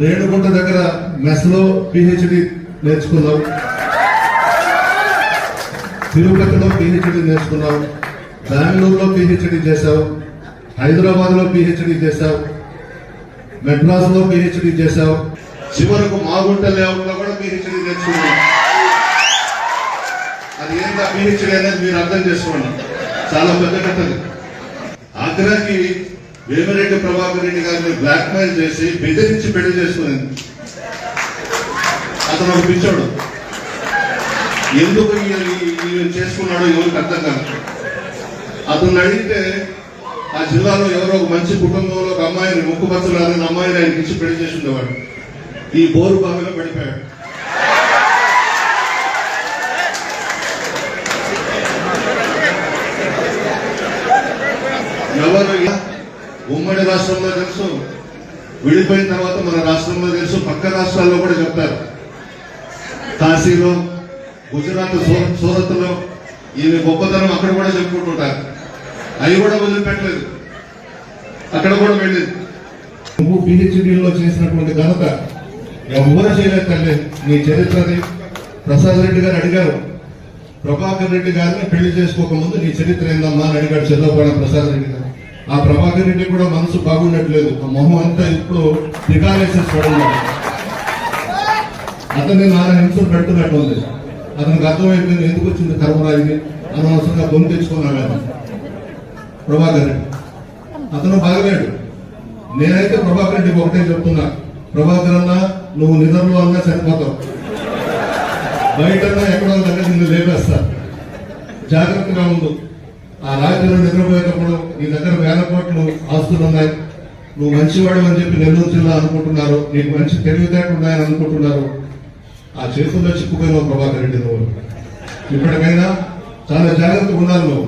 రేణుగుంట దగ్గర మెస్లో పిహెచ్డి నేర్చుకున్నాం తిరుపతిలో పిహెచ్డి నేర్చుకున్నాం బెంగళూరులో పిహెచ్డి చేశావు. హైదరాబాద్లో పిహెచ్డి చేశావు. మెడ్రాస్లో పిహెచ్డి చేశావు. చివరకు మాగుంట లేఅవుట్ కూడా పిహెచ్డి నేర్చుకున్నాం అది ఏంటా పిహెచ్డి అనేది మీరు అర్థం చేసుకోండి. చాలా పెద్ద కథది ఆగ్రాకి వేమిరెడ్డి ప్రభాకర్ రెడ్డి గారిని బ్లాక్ మెయిల్ చేసి బెదిరించి పెళ్ళి చేసుకునేది అతను ఒక పిచ్చోడు. ఎందుకు ఈయన చేసుకున్నాడో ఎవరికి అర్థం కాదు. అతను అడిగితే ఆ జిల్లాలో ఎవరో ఒక మంచి కుటుంబంలో ఒక అమ్మాయిని ముక్కుపచ్చలారని అమ్మాయిని ఆయనకి ఇచ్చి పెళ్ళి చేసి ఉండేవాడు ఈ బోరు బావిలో పడిపోయాడు. ఎవరు ఇలా ఉమ్మడి రాష్ట్రంలో తెలుసు. విడిపోయిన తర్వాత మన రాష్ట్రంలో తెలుసు. పక్క రాష్ట్రాల్లో కూడా చెప్తారు. కాశీలో గుజరాత్ సూరత్లో ఈమె గొప్పతనం అక్కడ కూడా చెప్పుకుంటుంటారు. అవి కూడా వదిలిపెట్టలేదు. అక్కడ కూడా వెళ్ళేది నువ్వు పిహెచ్డీలో చేసినటువంటి ఘనత ఎవరు చేయలేదు తల్లి నీ చరిత్రని ప్రసాద్ రెడ్డి గారు అడిగారు. ప్రభాకర్ రెడ్డి గారిని పెళ్ళి చేసుకోకముందు నీ చరిత్ర ఏందమ్మా అని అడిగాడు చంద్రబాబు ప్రసాద్ రెడ్డి గారు. ఆ ప్రభాకర్ రెడ్డి కూడా మనసు బాగుండట్లేదు. ఆ మొహం అంతా ఇప్పుడు నికాలేసేసి పడున్నాడు అతన్ని నాన్న హింసలు పెడుతున్నట్టు ఉంది. అతనికి అర్థమైపోయింది ఎందుకు వచ్చింది కర్మరాయిని? అనవసరంగా బొమ్మ తెచ్చుకున్నాడు ప్రభాకర్ రెడ్డి. అతను బాగలేడు. నేనైతే ప్రభాకర్ రెడ్డికి ఒకటే చెప్తున్నా. ప్రభాకర్ అన్న నువ్వు నిద్రలో అన్నా చనిపోతావు బయటన్నా ఎక్కడో దగ్గర నిన్ను లేపేస్తా. జాగ్రత్తగా ఉండు. ఆ రాత్రిలో నిద్రపోయేటప్పుడు నీ దగ్గర వేల కోట్లు ఆస్తులు ఉన్నాయి. నువ్వు మంచివాడు అని చెప్పి నెల్లూరు జిల్లా అనుకుంటున్నారు. నీకు మంచి తెలివితేటలు ఉన్నాయని అనుకుంటున్నారు. ఆ చేతుల్లో చిక్కుపోయిన ప్రభాకర్ రెడ్డి నువ్వు. ఇప్పటికైనా చాలా జాగ్రత్తగా ఉండాలి నువ్వు.